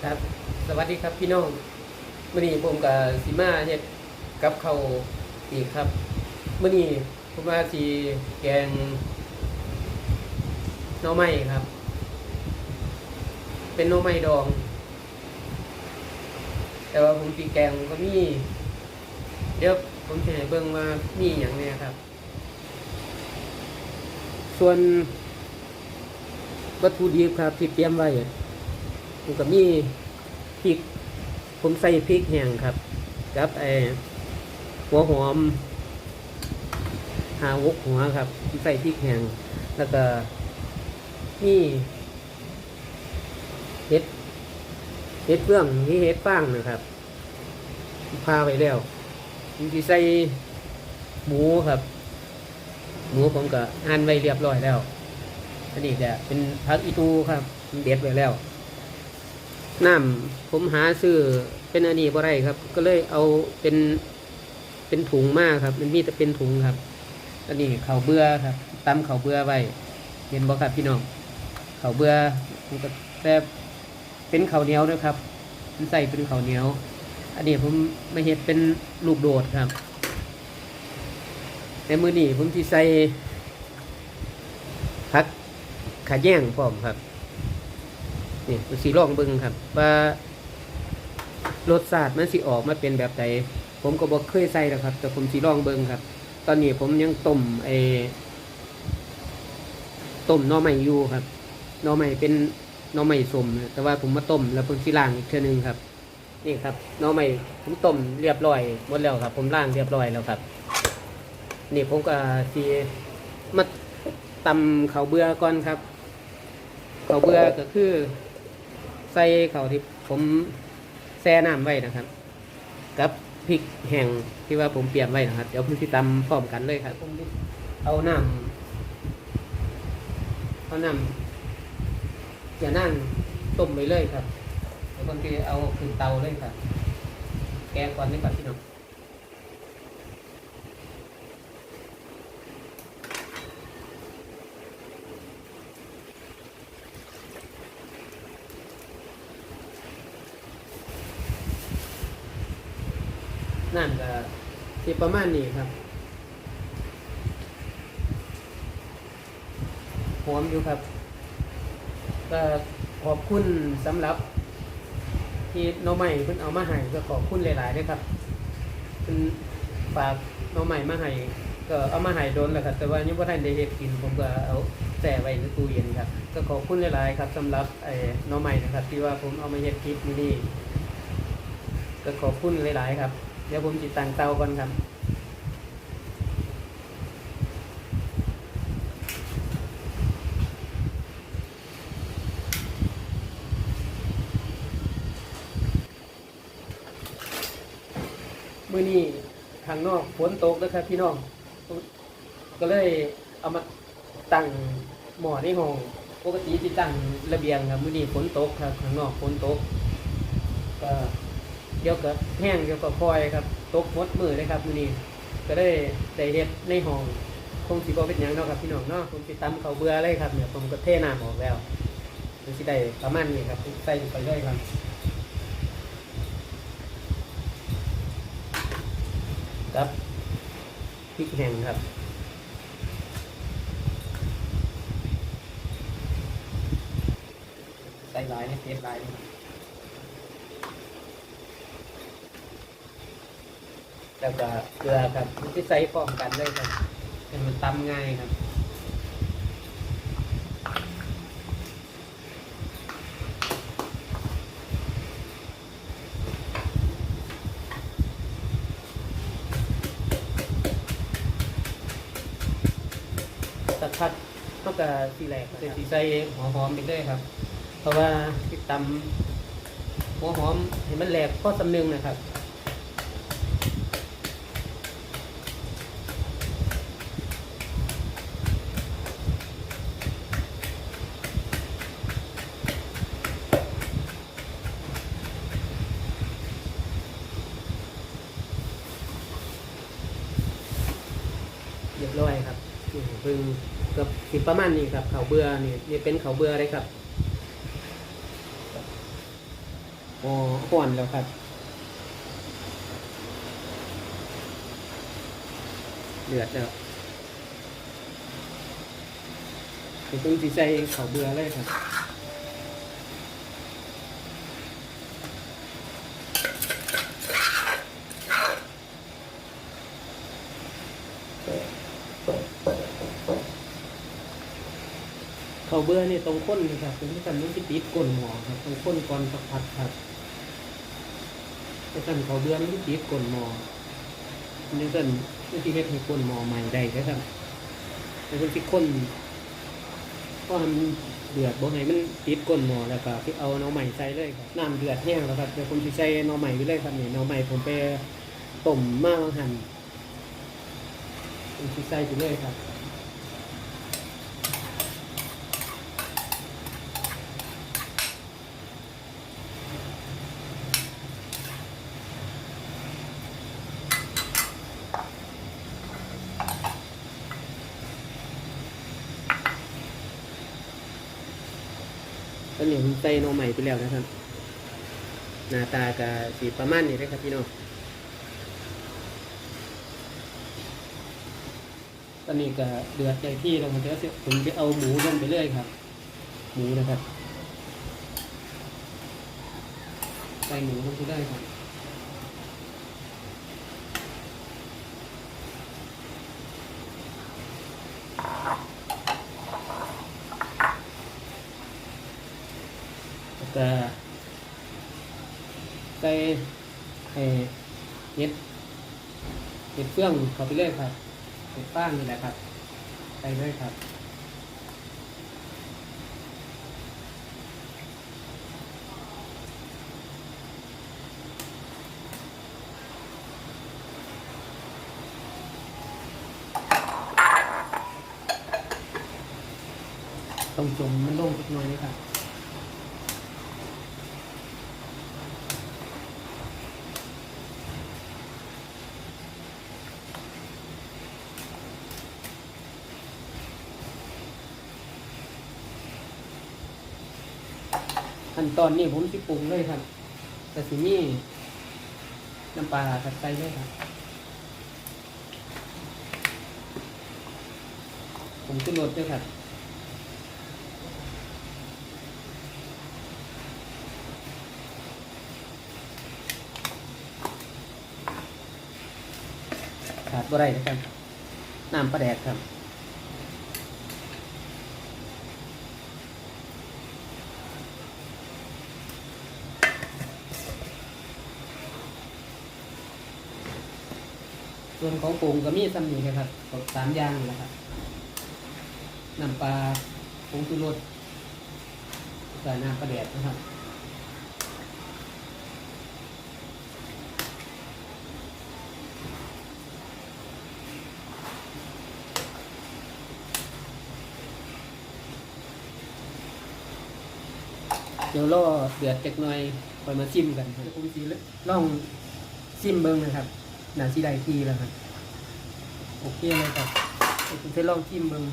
สวัสดีครับพี่น้องมื่อนี้ผมกับสิมาเฮ็ดกับเขาอีกครับมื่อนี้ผมมาสีแกงน่อไม้ครับ เป็นน่อไม้ดอง แต่ว่าผมปีแกงก็มีเดี๋ยวผมจะให้เบิ่งว่ามีอย่างเนี้ยครับ ส่วนวัตถุดิบครับที่เตรียมไว้ ผมก็มีพริก ผมใส่พริกแห้งครับ กับไอหัวหอมหาวกหัวครับใส่พริกแห้งแล้วก็มีเห็ดเห็ดเฟื่องที่เห็ดฟางนะครับพาไปแล้วผมจะใส่หมูครับ หมูผมก็หั่นไว้เรียบร้อยแล้ว อันนี้จะเป็นพักอีตูครับเด็ดไว้แล้ว น้ำผมหาซื้อเป็นอันนี้บ่ได้ครับ ก็เลยเอาเป็นเป็นถุงมากครับ มันมีแต่เป็นถุงครับ อันนี้เขาเบื่อครับตำเขาเบื่อไว้เห็นบ่ครับพี่น้องเขาเบื่อมันก็แต่เป็นเข้าเหนียวนะครับมันใส่เป็นเข้าเหนียว อันนี้ผมไม่เห็ดเป็นลูกโดดครับในมือนี้ผมที่ใส่ผักขาแย่งพร้อมครับ นี่มันสีลองเบิ่งครับ ว่ารสชาติมันสิออกมาเป็นแบบใดผมก็บอกเคยใส่แล้วครับ แต่ผมสีลองเบิงครับ ตอนนี้ผมยังต้มไอ้ต้มนอไม้อยู่ครับนอไม้เป็นนอไม้สมแต่ว่าผมมาต้มแล้วผมสีล้างอีกเทื่อนึงครับ นี่ครับนอไม้ผมต้มเรียบร้อยหมดแล้วครับ ผมล้างเรียบร้อยแล้วครับ นี่ผมก็สีมาตำข้าเบื่อก่อนครับ เขาเบื่อก็คือ ใส่เขาที่ผมแช่น้ำไว้นะครับ กับพริกแห้งที่ว่าผมเตรียมไว้นะครับ เดี๋ยวผมจะตำพร้อมกันเลยครับผมเอาน้ำเอาน้ำอย่านั่งต้มไปเลยครับเดี๋ยวผมจะเอาขึ้นเตาเลยครับ แกงก่อนนี่ก่อนพี่น้องนั่นก็ ที่ประมาณนี้ครับหอมอยู่ครับก็ขอบคุณสำหรับ ที่น้องใหม่เพิ่นเอามาให้ก็ขอบคุณหลายๆด้วยครับเพิ่นฝากน้องใหม่มาให้ก็เอามาให้โดนแล้วครับ แต่ว่ายังบ่ทันได้เฮ็ดกินผมก็เอาแช่ไว้ในตู้เย็นครับ ก็ขอบคุณหลายๆครับสำหรับไอ้น้องใหม่นะครับ ที่ว่าผมเอามาเฮ็ดคลิปนี้นี่ก็ขอบคุณหลายๆครับ เดี๋ยวผมจิตตังเตาก่อนครับมื่อนี้ข้างนอกฝนตกนะครับพี่น้อง ก็เลยเอามาตั้งหมอในห้องปกติที่ตั้งระเบียงครับมื่อนี้ฝนตกครับข้างนอกฝนตกก็ เดี๋ยวก็แห้งเดี๋ยวก็คอยครับตกมดมือเลยครับมือนี้ก็ได้ได้เฮ็ดในห้องคงสิบ่เป็นหยังเนาะครับพี่น้องเนาะผมสิตำเขาเบื่อเลยครับเนี่ยผมก็เทน้ำออกแล้วมันสิได้ประมาณนี้ครับใส่ไปเลยครับครับพริกแห้งครับใส่ลายนี่เทปลายนี่ครับ แล้วก็เกลือครับที่ใส่พร้อมกันเลยครับให้มันตำง่ายครับสักพักเขาก็สีแหลกใส่สีใส่หัวหอมไปเลยครับ เพราะว่าที่ตำหัวหอมเห็นมันแหลกพอสำนึงนะครับ ยบร้อยครับเพิ่งเกับสิประมาณนี้ครับเขาเบื่อนี่นี่เป็นเขาเบื่อเลยครับอ๋อห่อนแล้วครับเดือดแล้วเดี๋ยวต้องสีใส่ข้าเบื่อเลยครับ เขาเบื่อนี่ตรงข้นนะครับเป็นที่กันมันสิติดก้นหมอครับตรงข้นก่อนสักพักครับแต่กันเขาเบื่อมันสิติดก้นหมอนี่กันมันสิเฮ็ดให้ก้นหมอใหม่ได้ครับแต่มันสิข้นเพราะมันเดือดบ่ให้มันติดก้นหมอแล้วก็ที่เอาน่อใหม่ใส่เลยครับน้ำเดือดแห้งแล้วครับเดี๋ยวผมสิใส่น่อใหม่ไปเลยครับเนี่หน่อใหม่ผมไปต้มมาหั่นผมสิใส่ไปเลยครับ ผมใส่โนใหม่ไปแล้วนะครับ หน้าตากับสีประมาณนี้เลยครับพี่น้องตอนนี้ก็เดือดใจที่เราผมจะผมจะเอาหมูลงไปเรื่อยครับ หมูนะครับใส่หมูลงไปได้ครับ ก็ใส่ให้เห็ดเห็ดเฟื่องเข้าไปเลยครับเห็ดฟางนี่แหละครับใส่เลยครับต้องจมมันลงสักหน่อยนะครับ ขั้นตอนนี้ผมสิปรุงเลยครับแต่สิมีน้ำปลาครับใส่เลยครับผมขึ้นรสด้วยครับขาดบ่ได้นะครับน้ำปลาแดกครับ ส่วนของปรุงก็มีซ้ำนี้นะครับกดสามอย่างนี่แหละครับน้ำปลาผงชูรสใส่น้ำปลาแดดนะครับเดี๋ยวรอเดือดจักหน่อยคอยมาซิมกันครับผมสีลองซิมเบิ้งนะครับ หนาสีใดทีแล้วครับโอเคเลยครับเดี๋ยวผมจะลองชิมเบิ้ง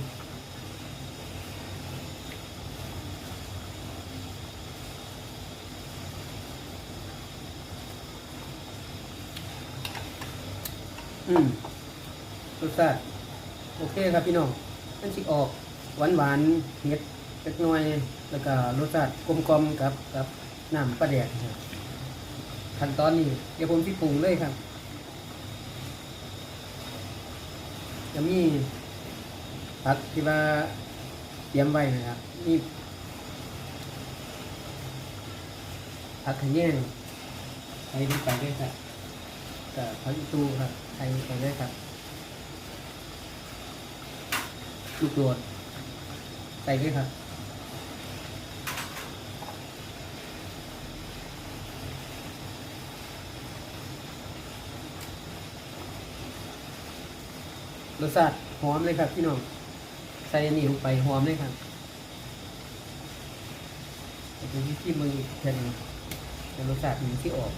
อืมรสชาติโอเคครับพี่น้องมันสิออกหวานหวานเผ็ดเล็กน้อย แล้วก็รสชาติกลมกลมกับกับน้ำปลาแดกขั้นตอนนี้เดี๋ยวผมสิปรุงเลยครับ จะมีผักที่ว่าเตรียมไว้นะครับนี่ผักขะแยงใส่ไปไปด้วยครับกับผักอีตูครับใส่ไปไปด้วยครับลูกโดดใส่ด้วยครับ สชาติหอมเลยครับพี่น้องใส่อันนี้ลงไปหอมเลยครับเป็นที่ที่มือแทนรสชาติมันที่ออก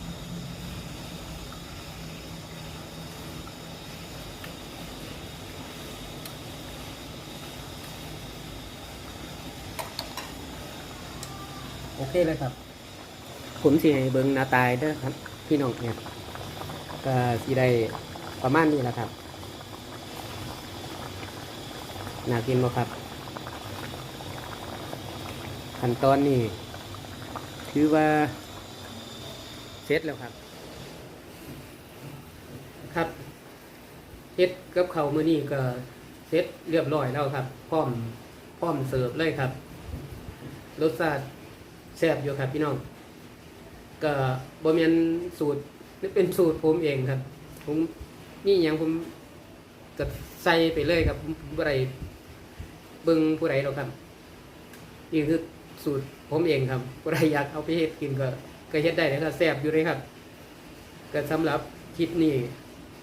โอเคเลยครับ ผมสิให้เบิงหน้าตายเด้อครับ พี่น้องเนี่ยก็สิได้ประมาณนี้แหละครับ น่ากินบ่ครับ ขั้นตอนนี้ถือว่าเสร็จแล้วครับ ครับเฮ็ดกับเขามือนี้ก็เสร็จเรียบร้อยแล้วครับ พร้อมพร้อมเสิร์ฟเลยครับ รสชาติแซ่บอยู่ครับพี่น้อง ก็บ่แม่นสูตรนี่เป็นสูตรผมเองครับ ผมนี่อหยังผมก็ใส่ไปเลยครับผมบ่ได้ เบิ่งผู้ใดหรอกครับนี่คือสูตรผมเองครับผู้ใดอยากเอาไปเฮ็ดกินก็ก็เฮ็ดได้นะครับแซ่บอยู่เลยครับก็สำหรับคลิปนี้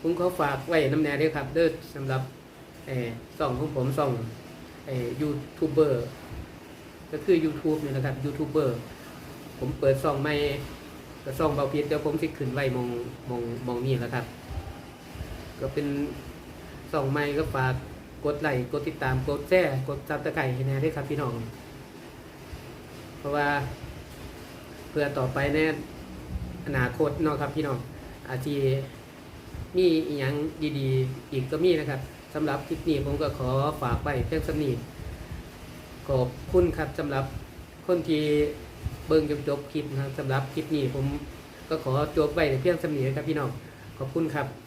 ผมขอฝากไว้น้ำแน่ด้วยครับ เด้อสำหรับส่องของผมส่องยูทูบเบอร์ก็คือ YouTube นี่แหละครับยูทูบเบอร์ผมเปิดส่องไม่ก็ส่องเบาพิษเดี๋ยวผมสิขึ้นไว้มองมองมองนี่แหละครับ ก็เป็นส่องไม่ก็ฝาก กดไลค์กดติดตามกดแชร์กดซับตะไคร้ให้แน่ด้วยครับพี่น้อง เพราะว่าเพื่อต่อไปแน่อนาคตเนาะครับพี่น้องอาจจะมีอหย่างดีๆ อีกก็มีนะครับสำหรับคลิปนี้ผมก็ขอฝากไว้เพียงสำนีขอบคุณครับสำหรับคนที่เบิ่งจนจบคลิปนะครับสำหรับคลิปนี้ผมก็ขอจบไว้เพียงสำนีนะครับพี่น้องขอบคุณครับ